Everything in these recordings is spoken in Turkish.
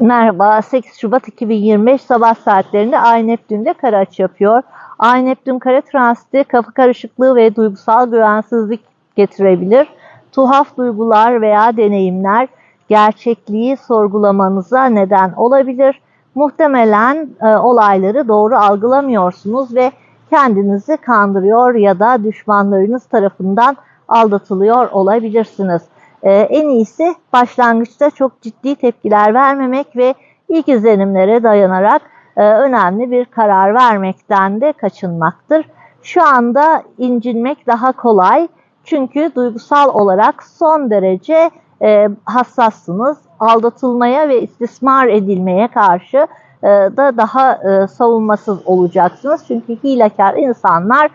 Merhaba, 8 Şubat 2025 sabah saatlerinde Ay Neptün'de kare açı yapıyor. Ay Neptün kare transiti kafa karışıklığı ve duygusal güvensizlik getirebilir. Tuhaf duygular veya deneyimler gerçekliği sorgulamanıza neden olabilir. Muhtemelen e, olayları doğru algılamıyorsunuz ve kendinizi kandırıyor ya da düşmanlarınız tarafından aldatılıyor olabilirsiniz. Ee, en iyisi başlangıçta çok ciddi tepkiler vermemek ve ilk izlenimlere dayanarak e, önemli bir karar vermekten de kaçınmaktır. Şu anda incinmek daha kolay çünkü duygusal olarak son derece e, hassassınız. Aldatılmaya ve istismar edilmeye karşı e, da daha savunmasız olacaksınız. Çünkü hilekar insanlar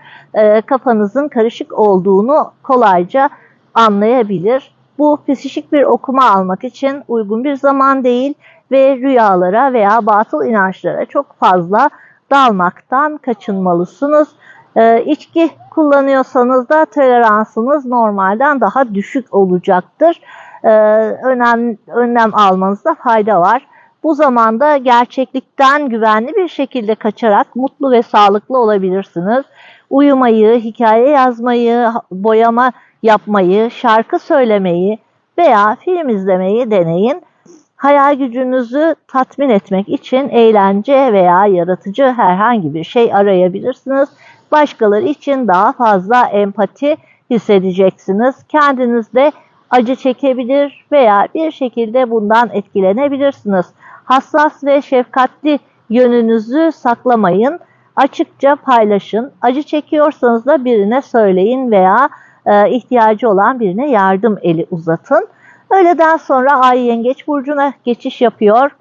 kafanızın karışık olduğunu kolayca anlayabilir. Bu psikik bir okuma almak için uygun bir zaman değil ve rüyalara veya batıl inançlara çok fazla dalmaktan kaçınmalısınız. Ee, içki kullanıyorsanız da toleransınız normalden daha düşük olacaktır. Ee, önem, önlem almanızda fayda var. Bu zamanda gerçeklikten güvenli bir şekilde kaçarak mutlu ve sağlıklı olabilirsiniz. Uyumayı, hikaye yazmayı, boyama yapmayı, şarkı söylemeyi veya film izlemeyi deneyin. Hayal gücünüzü tatmin etmek için eğlence veya yaratıcı herhangi bir şey arayabilirsiniz. Başkaları için daha fazla empati hissedeceksiniz. Kendinizde acı çekebilir veya bir şekilde bundan etkilenebilirsiniz. Hassas ve şefkatli yönünüzü saklamayın. Açıkça paylaşın. Acı çekiyorsanız da birine söyleyin veya e, ihtiyacı olan birine yardım eli uzatın. Öğleden sonra Ay Yengeç Burcu'na geçiş yapıyor.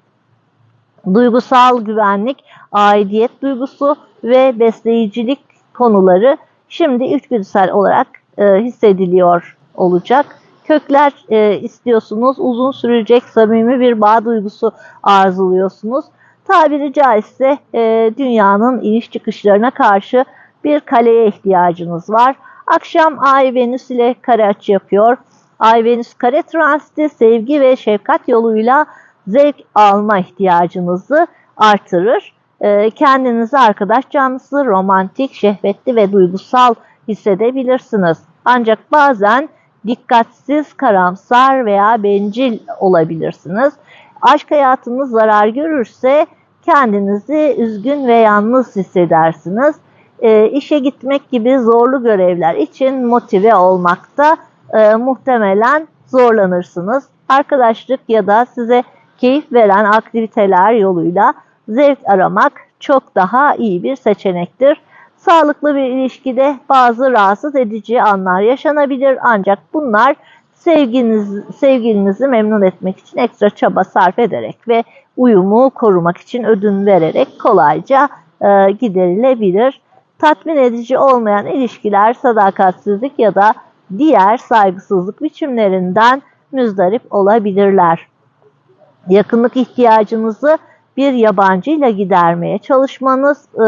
Duygusal güvenlik, aidiyet duygusu ve besleyicilik konuları şimdi içgüdüsel olarak e, hissediliyor olacak. Kökler e, istiyorsunuz, uzun sürecek samimi bir bağ duygusu arzuluyorsunuz. Tabiri caizse e, dünyanın iniş çıkışlarına karşı bir kaleye ihtiyacınız var. Akşam Ay Venüs ile kare açı yapıyor. Ay Venüs kare transiti sevgi ve şefkat yoluyla zevk alma ihtiyacınızı artırır. Ee, kendinizi arkadaş canlısı, romantik, şehvetli ve duygusal hissedebilirsiniz. Ancak bazen dikkatsiz, karamsar veya bencil olabilirsiniz. Aşk hayatınız zarar görürse kendinizi üzgün ve yalnız hissedersiniz e, işe gitmek gibi zorlu görevler için motive olmakta e, muhtemelen zorlanırsınız. Arkadaşlık ya da size keyif veren aktiviteler yoluyla zevk aramak çok daha iyi bir seçenektir. Sağlıklı bir ilişkide bazı rahatsız edici anlar yaşanabilir ancak bunlar sevginiz, sevgilinizi memnun etmek için ekstra çaba sarf ederek ve uyumu korumak için ödün vererek kolayca e, giderilebilir tatmin edici olmayan ilişkiler sadakatsizlik ya da diğer saygısızlık biçimlerinden müzdarip olabilirler. Yakınlık ihtiyacınızı bir yabancıyla gidermeye çalışmanız, e,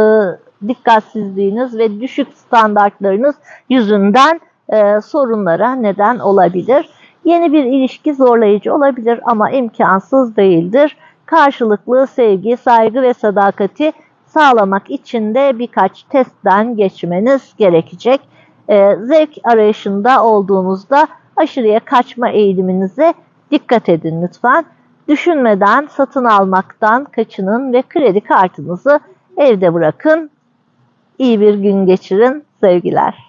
dikkatsizliğiniz ve düşük standartlarınız yüzünden e, sorunlara neden olabilir. Yeni bir ilişki zorlayıcı olabilir ama imkansız değildir. Karşılıklı sevgi, saygı ve sadakati sağlamak için de birkaç testten geçmeniz gerekecek. E, zevk arayışında olduğunuzda aşırıya kaçma eğiliminize dikkat edin lütfen. Düşünmeden satın almaktan kaçının ve kredi kartınızı evde bırakın. İyi bir gün geçirin. Sevgiler.